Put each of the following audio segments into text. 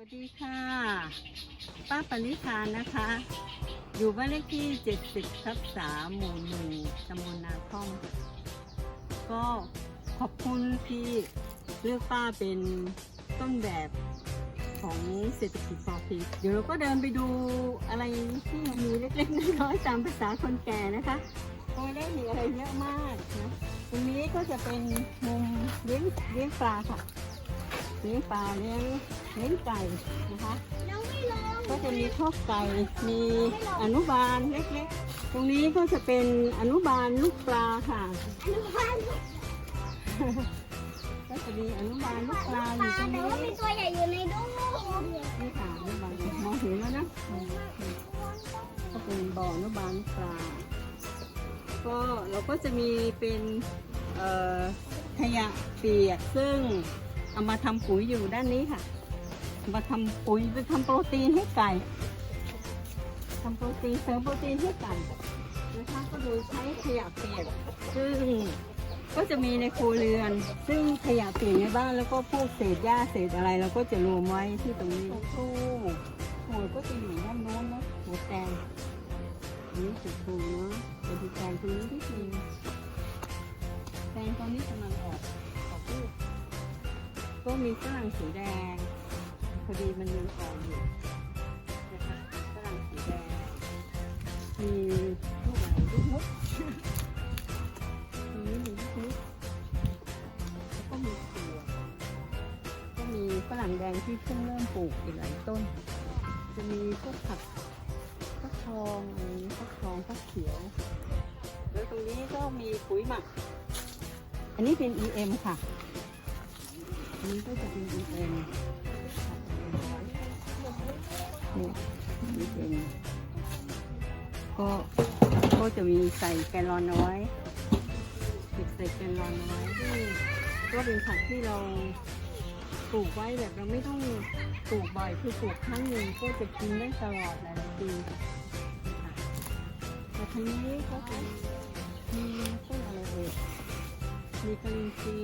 วัสดีค่ะ ป้าปณิธานนะคะ อยู่บ้านเลขที่ 70ทับ3หมู่หนึ่งตำบลนาท่อม ก็ขอบคุณที่เลือกป้าเป็นต้นแบบของเศรษฐกิจพอเพียงเดี๋ยวเราก็เดินไปดูอะไรที่มีเล็กๆน้อยๆตามภาษาคนแก่นะคะก็ได้มีอะไรเยอะมากนะตรงนี้ก็จะเป็นมุมเลี้ยงเลี้ยงปลาค่ะ เลี้ยงปลาเลี้ยงเลี้ยงไก่นะคะน้องไม่ลงก็จะมีคอกไก่มีอนุบาลเล็กๆ ตรงนี้ก็จะเป็นอนุบาลลูกปลาค่ะอนุบาลก็จะมีอนุบาลลูกปลาอปยู่ลาตรงแต่นี้ว่ามีตัวใหญ่อยู่ในตู้นี่ค่ะอนุบาลมองเห็นแล้วนะอืมก็เป็นบ่ออนุบาลลูกปลา ก็เราก็จะมีเป็นเอ่อขยะเปียกซึ่ง เอามาทำปุ๋ยอยู่ด้านนี้ค่ะ มาทำปุ๋ยไปทำโปรตีนให้ไก่ทำโปรตีนเสริมโปรตีนให้ไก่นะคะก็โดยใช้ขยะเปียกซึ่งก็จะมีในครัวเรือน ซึ่งขยะเปียกในบ้านแล้วก็พวกเศษหญ้าเศษอะไรเราก็จะรวมไว้ที่ตรงนี้ตู้หัวก็จะอยู่ด้านโน้นนะหัวแตงนนี้จุดทูเนาะไปดูแตงตรงนี้ที่นึงแตงตอนนี้กำลังออกออกลูก ก็มีฝรั่งสีแดง พอดีมันยังอ่อนอยู่นะคะฝรั่งสีแดง มีลูกอะไรลูกมุกมีลูกมุกแล้วก็มีถั่วก็มีฝรั่งแดงที่เพิ่งเริ่มปลูกอีกหลายต้น จะมีพวกผักฟักทองอะไรนี้ฟักทองฟักเขียวแล้วตรงนี้ก็มีปุ๋ยหมัก อันนี้เป็น EM ค่ะ นี้ก็จะเป็น EM นี่นี่เป็นก็ก็จะมีใส่แกลลอนเอาไว้ติดใส่แกลลอนเอาไว้ที่ก็เป็นผักที่เราปลูกไว้แบบเราไม่ต้องปลูกบ่อยคือปลูกครั้งหนึ่งก็จะกินได้ตลอดหลายปีแต่ทีนี้ก็มีต้นอะไรเอ่ยมีกระลิงซี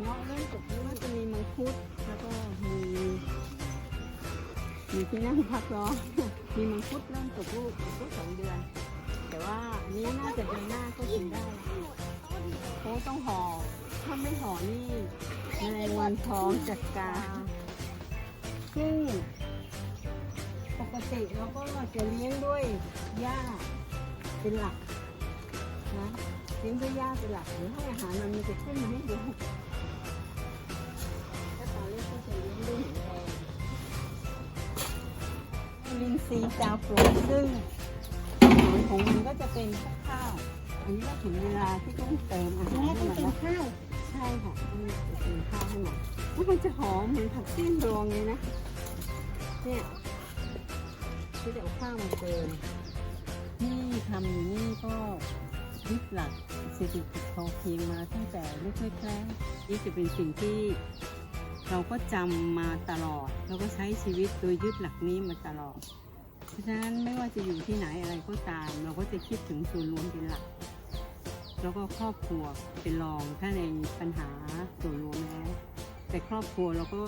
เงาะเล่นกบนี้ก็จะมีมังคุดแล้วก็มีมีที่นั่งพักร้อนมีมังคุดเริ่มตกลูกอีกสักสองเดือน แต่ว่าอันนี้น่าจะเดือนหน้าก็กินได้โอ้ต้องห่อถ้าไม่ห่อนี่แมลงวันท้องจัดการซึ่งปกติเราก็จะเลี้ยงด้วยหญ้าเป็นหลักนะ ลี้ยงด้วยหญ้าเป็นหลักหรือให้อาหารมันมันจะขึ้นมาให้ดูถ้าตอนเล็กก็จะเลี้ยงด้วยหินแดงลินซีจาวโปรยซึ่งอาหารของมันก็จะเป็นข้าวอันนี้ก็ถึงเวลาที่ต้องเติมอาหารให้มันแล้วข้าวใช่ค่ะต้องเติมข้าวให้มันมันจะหอมเหมือนผักเสี้นรวงเลยนะเนี่ยที่จะเอาข้าวมาเติมที่ทำอยู่นี่ก็ ยึดหลักเศรษฐกิจพอเพียงมาตั้งแต่เล็กๆแล้วนี่จะเป็นสิ่งที่เราก็จำมาตลอด เราก็ใช้ชีวิตโดยยึดหลักนี้มาตลอด เพราะฉะนั้นไม่ว่าจะอยู่ที่ไหนอะไรก็ตาม เราก็จะคิดถึงส่วนรวมเป็นหลัก แล้วก็ครอบครัวเป็นรองถ้าในปัญหาส่วนรวมแล้ว แต่ครอบครัวเราก็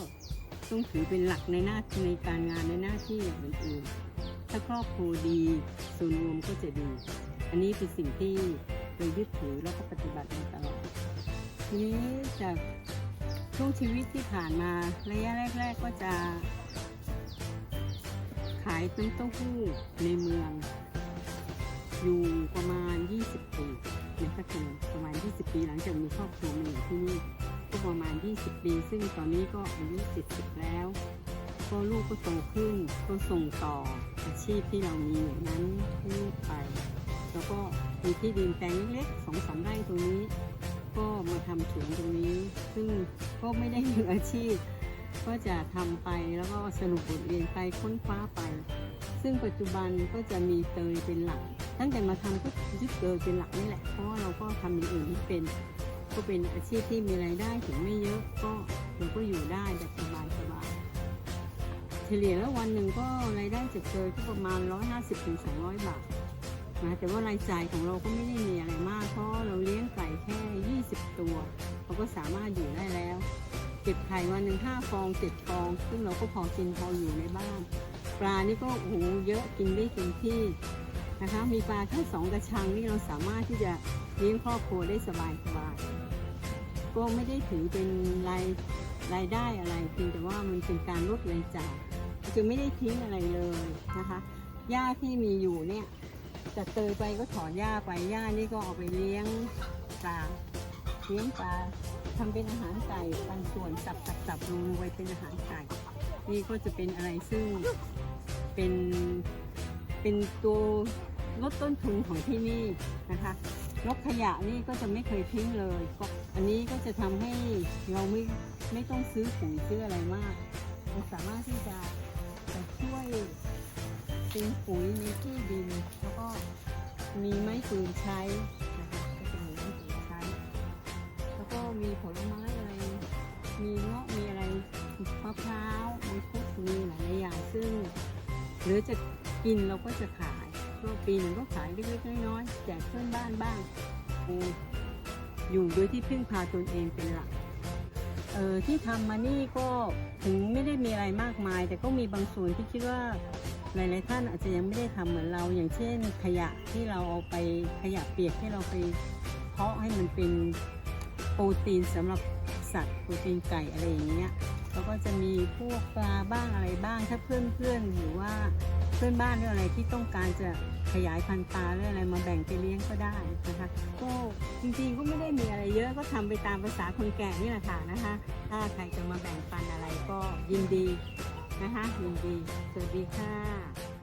ต้องถือเป็นหลักในหน้าในการงานในหน้าที่อย่างอื่นๆถ้าครอบครัวดีส่วนรวมก็จะดี อันนี้เป็นสิ่งที่เรายึดถือแล้วก็ปฏิบัติมาตลอด ทีนี้จากช่วงชีวิตที่ผ่านมาระยะแรก ๆ ก็จะ ขายน้ำเต้าหู้ในเมือง อยู่ประมาณ 20 ปีนพัทลุงประมาณ 20 ปีหลังจากมีครอบครัวมาอยู่ที่นี่ก็ประมาณ 20 ปี ซึ่งตอนนี้ก็อายุ70 แล้ว ก็ลูกก็โตขึ้นก็ส่งต่ออาชีพที่เรามีอยู่นั้นให้ลูกไป แล้วก็มีที่ดินแปลงเล็กๆสองสามไร่ตรงนี้ ก็มาทำสวนตรงนี้ ซึ่งก็ไม่ได้มืออาชีพ ก็จะทำไปแล้วก็สรุปบทเรียนไปค้นคว้าไป ซึ่งปัจจุบันก็จะมีเตยเป็นหลัก ตั้งแต่มาทำก็ยึดเตยเป็นหลักนี่แหละ เพราะว่าเราก็ทำอย่างอื่นไม่เป็น ก็เป็นอาชีพที่มีรายได้ถึงไม่เยอะก็เราก็อยู่ได้แบบสบายสบายๆเฉลี่ยแล้ววันหนึ่งก็รายได้จากเตยก็ประมาณ 150-200ถึง200บาท นะแต่ว่ารายจ่ายของเราก็ไม่ได้มีอะไรมาก เพราะเราเลี้ยงไก่แค่ 20 ตัวเราก็สามารถอยู่ได้แล้ว เก็บไข่วันหนึ่งห้าฟองเจ็ดฟอง ซึ่งเราก็พอกินพออยู่ในบ้าน ปลานี่ก็โอ้โหเยอะกินได้เต็มที่นะคะมีปลาแค่สองกระชังนี่เราสามารถที่จะเลี้ยงครอบครัวได้สบายสบายก็ไม่ได้ถือเป็นรายรายได้อะไรเพียงแต่ว่ามันเป็นการลดรายจ่ายจะไม่ได้ทิ้งอะไรเลยนะคะหญ้าที่มีอยู่เนี่ย จะเตยไปก็ถอนหญ้าไปหญ้านี่ก็เอาไปเลี้ยงปลาเลี้ยงปลาทำเป็นอาหารไก่ปันส่วนสับสับสับลงไว้เป็นอาหารไก่นี่ก็จะเป็นอะไรซึ่งเป็นเป็นตัวลดต้นทุนของที่นี่นะคะรถขยะนี่ก็จะไม่เคยทิ้งเลยก็อันนี้ก็จะทำให้เราไม่ไม่ต้องซื้อปุ๋ยซื้ออะไรมากเราสามารถที่จะจะช่วยเป็นปุ๋ยในที่ดิน ก็มีไม้ปืนใช้นะคะก็จะมีไม้ปืนใช้ แล้วก็มีผลไม้อะไร มีเงาะมีอะไรมะพร้าวมังคุดมีหลายอย่างซึ่ง หรือจะกินเราก็จะขายก็ปีหนึ่งก็ขายเล็กๆน้อยๆแจกเพื่อนบ้านบ้างอืมอยู่โดยที่พึ่งพาตนเองเป็นหลักเออที่ทำมานี่ก็ถึงไม่ได้มีอะไรมากมาย แต่ก็มีบางส่วนที่คิดว่า หลายๆท่านอาจจะยังไม่ได้ทำเหมือนเรา อย่างเช่น ขยะที่เราเอาไปขยะเปียกที่เราไปเพาะให้มันเป็นโปรตีนสำหรับสัตว์โปรตีนไก่อะไรอย่างเงี้ยแล้วก็จะมีพวกปลาบ้างอะไรบ้างถ้าเพื่อนๆหรือว่าเพื่อนบ้านหรืออะไรที่ต้องการจะขยายพันธุ์ปลาหรืออะไรมาแบ่งไปเลี้ยงก็ได้นะคะก็จริงๆก็ไม่ได้มีอะไรเยอะก็ทำไปตามภาษาคนแก่นี่แหละค่ะนะคะ ถ้าใครจะมาแบ่งปันอะไรก็ยินดี นะคะยินดี สวัสดีค่ะ